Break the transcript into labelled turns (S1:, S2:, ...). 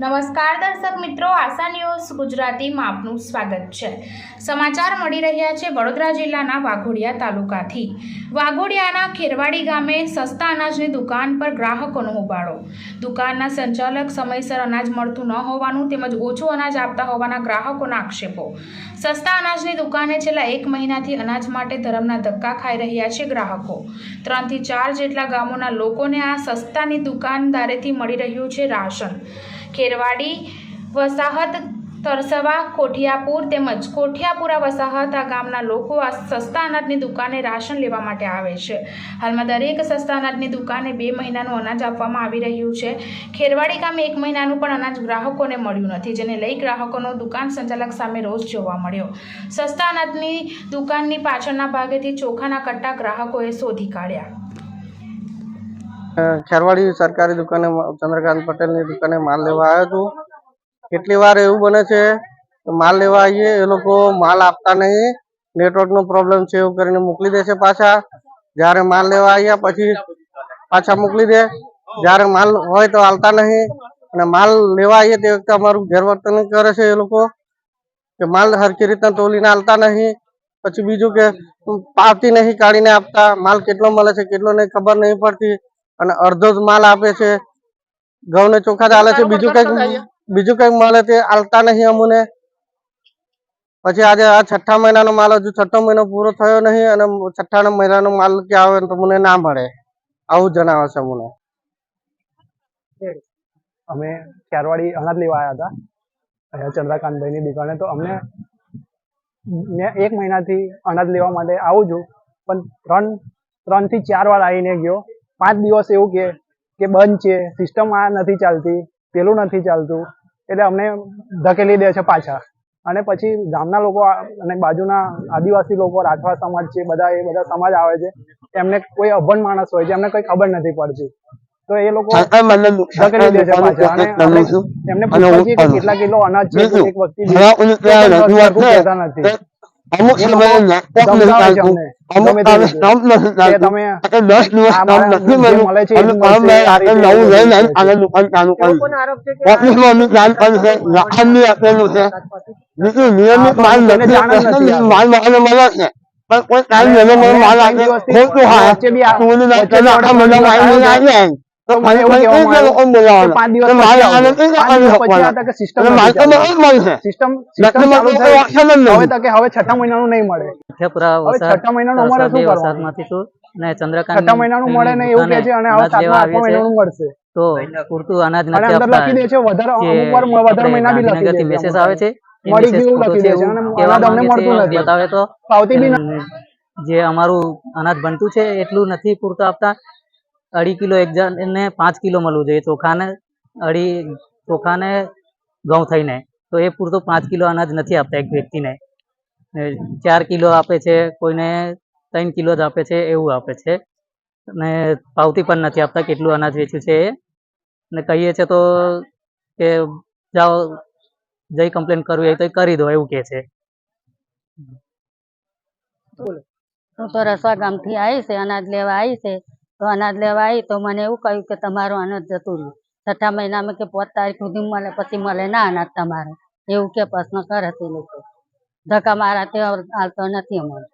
S1: નમસ્કાર દર્શક મિત્રો, આશા ન્યૂઝ ગુજરાતીમાં આપનું સ્વાગત છે. સમાચાર મળી રહ્યા છે વડોદરા જિલ્લાના વાઘોડિયા તાલુકાથી. વાઘોડિયાના ખેરવાડી ગામે સસ્તા અનાજની દુકાન પર ગ્રાહકોનો હોબાળો. દુકાનના સંચાલક સમયસર અનાજ મળતું ન હોવાનું તેમજ ઓછું અનાજ આપતા હોવાના ગ્રાહકોના આક્ષેપો. સસ્તા અનાજની દુકાને છેલ્લા એક મહિનાથી અનાજ માટે ધરમના ધક્કા ખાઈ રહ્યા છે ગ્રાહકો. ત્રણથી ચાર જેટલા ગામોના લોકોને આ સસ્તાની દુકાનદારેથી મળી રહ્યું છે રાશન. ખેરવાડી, વસાહત, તરસવા, કોઠિયાપુર તેમજ કોઠિયાપુરા વસાહત આ ગામના લોકો આ સસ્તા અનાજની દુકાને રાશન લેવા માટે આવે છે. હાલમાં દરેક સસ્તા અનાજની દુકાને બે મહિનાનું અનાજ આપવામાં આવી રહ્યું છે. ખેરવાડી ગામે એક મહિનાનું પણ અનાજ ગ્રાહકોને મળ્યું નથી, જેને લઈ ગ્રાહકોનો દુકાન સંચાલક સામે રોષ જોવા મળ્યો. સસ્તા અનાજની દુકાનની પાછળના ભાગેથી ચોખાના કટ્ટા ગ્રાહકોએ શોધી કાઢ્યા.
S2: ખેરવાડી સરકારી દુકાને ચંદ્રકાંત પટેલની દુકાને માલ લેવા આવ્યો છું. કેટલી વાર એવું બને છે માલ લેવા આવીએ, એ લોકો માલ આપતા નહીં, નેટવર્કનો પ્રોબ્લેમ છે એવું કરીને મોકલી દે છે પાછા. જ્યારે માલ લેવા આવ્યા, પછી પાછા મોકલી દે. જ્યારે માલ હોય તો હાલતા નહીં. અને માલ લેવા આવીએ તે વખતે અમારું ગેરવર્તન કરે છે એ લોકો કે માલ હરખી રીતના તોલીને હાલતા નહીં. પછી બીજું કે પાવતી નહીં, કાઢીને આપતા. માલ કેટલો મળે છે, કેટલો નહીં, ખબર નહીં પડતી. અને અડધો જ માલ આપે છે. ઘઉં ને ચોખા ચાલે છે. બીજું કંઈક બીજું કંઈક મળે તે આલતા નહીં અમને. પછી આજે આ છઠ્ઠા મહિનાનો માલ હજુ છઠ્ઠો મહિનો પૂરો થયો નહીં અને છઠ્ઠા મહિનાનો માલ ક્યાં આવે તો મને ના મળે. આવું જણાવે છે મને
S3: અમે ચારવાડી અનાજ લેવા આવ્યા હતા. અહીંયા ચંદ્રકાંતભાઈની દુકાને. તો અમને મેં એક મહિનાથી અનાજ લેવા માટે આવું છું. પણ ત્રણ ત્રણથી ચાર વાર આવીને ગયો. પાંચ દિવસ એવું કે કે બંધ છે સિસ્ટમ આ નથી ચાલતી પેલું નથી ચાલતું એટલે અમને ધકેલી દે છે પાછા. અને પછી ગામના લોકો અને બાજુના આદિવાસી લોકો રાઠવા સમાજ છે બધા એ બધા સમાજ આવે છે એમને કોઈ અભણ માણસ હોય છે એમને કઈ ખબર નથી પડતી. તો એ લોકો ધકેલી દે છે પાછા. અને એમને પૂછે છે કે કેટલા કિલો અનાજ છે એક વ્યક્તિ નથી.
S4: અમુક સમય. અમુક. સ્ટમ્પ નથી
S3: તમે
S4: દસ દિવસ નથી મળ્યું અને
S3: જ
S4: કામ
S3: મળશે.
S4: મેં
S3: આ
S4: આપણે
S3: રીતે
S4: નવું
S3: બધું
S4: લઈને આગળ દુકાન ચાલુ કરી ઓફિસમાં બી કામ આપેલું છે બીજું નિયમિત માલ નથી. માલ મને મળે છે પણ કોઈ
S3: કામ
S4: મને માલ આપે ખોટું હા તું આખા
S3: ત્રણ
S4: માલ નહીં. આવે
S5: ચંદ્રકાંત
S3: મહિનાનું મળે ને એવું કે છે અને મહિનાનું મળશે
S5: તો પૂરતું અનાજ નથી આપતા
S3: લખી દે છે વધારે અમુક વાર વધારે મહિના બી લખી દે છે
S5: મેસેજ આવે છે
S3: મળી ગયું લખી દે છે અને અનાજ અમને મળતું નથી.
S5: બતાવે તો જે અમારું અનાજ બનતું છે એટલું નથી પૂરતું આપતા અઢી કિલો એક જણને પાંચ કિલો મળવું જોઈએ ચોખાને, અઢી ચોખાને ઘઉં થઈને. તો એ પૂરતો પાંચ કિલો અનાજ નથી આપતા એક વ્યક્તિને. ચાર કિલો આપે છે, કોઈને ત્રણ કિલો જ આપે છે, એવું આપે છે. અને પાવતી પણ નથી આપતા કેટલું અનાજ વેચ્યું છે એ. ને કહીએ છે તો કે જાઓ, જઈ કમ્પ્લેન કરવી હોય તો કરી દો, એવું કહે છે.
S6: હું તો રસવા ગામથી આવી છે, અનાજ લેવા આવી છે. તો અનાજ લેવા આવી તો મને એવું કહ્યું કે તમારું અનાજ જતું રહ્યું. છઠ્ઠા મહિનામાં કે પાંચ તારીખ સુધી મળે પછી મળે ના અનાજ તમારે. એવું કે પ્રશ્ન કરે છે લોકો. ધક્કા મારાથી આવતો નથી અમારે.